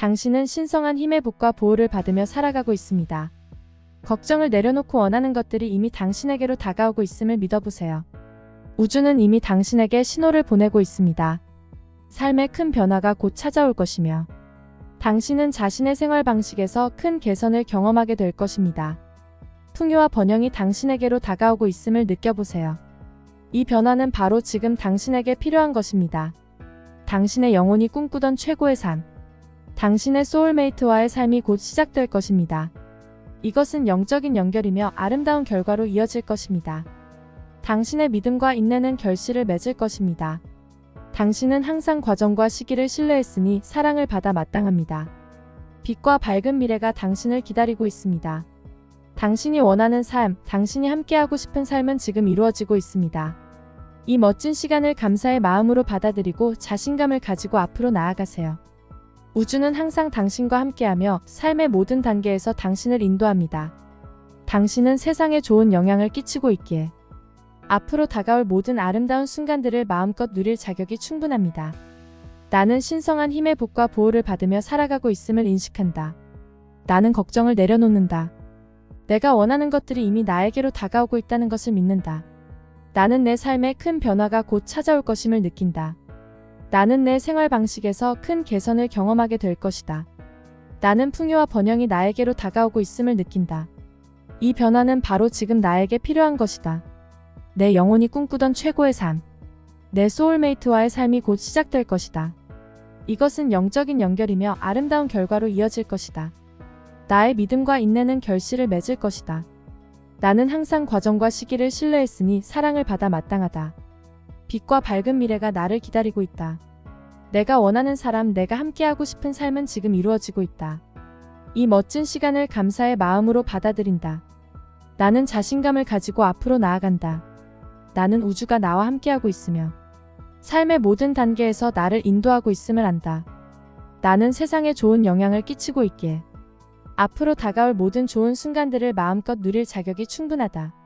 당신은 신성한 힘의 복과 보호를 받으며 살아가고 있습니다. 걱정을 내려놓고 원하는 것들이 이미 당신에게로 다가오고 있음을 믿어보세요. 우주는 이미 당신에게 신호를 보내고 있습니다. 삶의 큰 변화가 곧 찾아올 것이며 당신은 자신의 생활 방식에서 큰 개선을 경험하게 될 것입니다. 풍요와 번영이 당신에게로 다가오고 있음을 느껴보세요. 이 변화는 바로 지금 당신에게 필요한 것입니다. 당신의 영혼이 꿈꾸던 최고의 삶. 당신의 소울메이트와의 삶이 곧 시작될 것입니다. 이것은 영적인 연결이며 아름다운 결과로 이어질 것입니다. 당신의 믿음과 인내는 결실을 맺을 것입니다. 당신은 항상 과정과 시기를 신뢰했으니 사랑을 받아 마땅합니다. 빛과 밝은 미래가 당신을 기다리고 있습니다. 당신이 원하는 삶, 당신이 함께하고 싶은 삶은 지금 이루어지고 있습니다. 이 멋진 시간을 감사의 마음으로 받아들이고 자신감을 가지고 앞으로 나아가세요. 우주는 항상 당신과 함께하며 삶의 모든 단계에서 당신을 인도합니다. 당신은 세상에 좋은 영향을 끼치고 있기에 앞으로 다가올 모든 아름다운 순간들을 마음껏 누릴 자격이 충분합니다. 나는 신성한 힘의 복과 보호를 받으며 살아가고 있음을 인식한다. 나는 걱정을 내려놓는다. 내가 원하는 것들이 이미 나에게로 다가오고 있다는 것을 믿는다. 나는 내 삶에 큰 변화가 곧 찾아올 것임을 느낀다. 나는 내 생활 방식에서 큰 개선을 경험하게 될 것이다. 나는 풍요와 번영이 나에게로 다가오고 있음을 느낀다. 이 변화는 바로 지금 나에게 필요한 것이다. 내 영혼이 꿈꾸던 최고의 삶. 내 소울메이트와의 삶이 곧 시작될 것이다. 이것은 영적인 연결이며 아름다운 결과로 이어질 것이다. 나의 믿음과 인내는 결실을 맺을 것이다. 나는 항상 과정과 시기를 신뢰했으니 사랑을 받아 마땅하다. 빛과 밝은 미래가 나를 기다리고 있다. 내가 원하는 사람, 내가 함께하고 싶은 삶은 지금 이루어지고 있다. 이 멋진 시간을 감사의 마음으로 받아들인다. 나는 자신감을 가지고 앞으로 나아간다. 나는 우주가 나와 함께하고 있으며 삶의 모든 단계에서 나를 인도하고 있음을 안다. 나는 세상에 좋은 영향을 끼치고 있기에 앞으로 다가올 모든 좋은 순간들을 마음껏 누릴 자격이 충분하다.